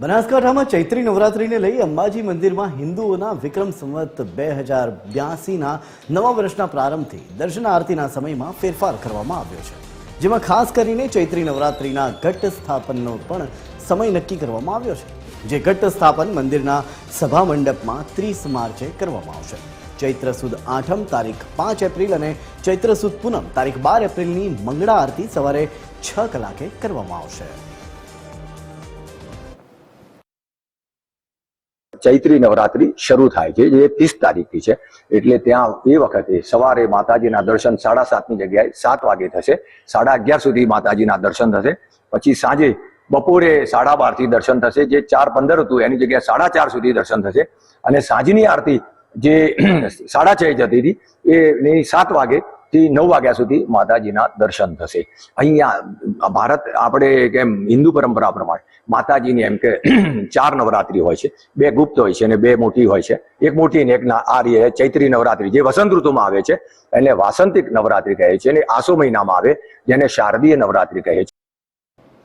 બનાસકાંઠામાં ચૈત્રી નવરાત્રીને લઈ અંબાજી મંદિરમાં હિન્દુઓના વિક્રમ સંવત બે હજાર બ્યાસીના નવા વર્ષના પ્રારંભથી દર્શન આરતીના સમયમાં ફેરફાર કરવામાં આવ્યો છે. જેમાં ખાસ કરીને ચૈત્રી નવરાત્રીના ઘટ સ્થાપનનો પણ સમય નક્કી કરવામાં આવ્યો છે. જે ઘટ સ્થાપન મંદિરના સભા મંડપમાં ત્રીસ માર્ચે કરવામાં આવશે. ચૈત્ર સુદ આઠમ તારીખ પાંચ એપ્રિલ અને ચૈત્ર સુદ પૂનમ તારીખ બાર એપ્રિલની મંગળા આરતી સવારે છ કલાકે કરવામાં આવશે. ચૈત્રી નવરાત્રી શરૂ થાય છે, જે ત્રીસ તારીખથી છે. એટલે ત્યાં એ વખતે સવારે માતાજીના દર્શન સાડા સાતની જગ્યાએ સાત વાગે થશે. સાડા અગિયાર સુધી માતાજીના દર્શન થશે. પછી સાંજે બપોરે સાડા બારથી દર્શન થશે. જે ચાર પંદર હતું, એની જગ્યાએ સાડા ચાર સુધી દર્શન થશે. અને સાંજની આરતી જે સાડા છ જતી હતી, એની સાત વાગે થી નવ વાગ્યા સુધી માતાજીના દર્શન થશે. અહીંયા ભારત, આપણે કેમ હિન્દુ પરંપરા પ્રમાણે માતાજીની એમ કે ચાર નવરાત્રી હોય છે. બે ગુપ્ત હોય છે અને બે મોટી હોય છે. એક મોટી ને એક ના- આ રહી છે ચૈત્રી નવરાત્રી જે વસંત ઋતુમાં આવે છે એને વાસંતિક નવરાત્રી કહે છે અને આસો મહિનામાં આવે, જેને શારદીય નવરાત્રી કહે છે.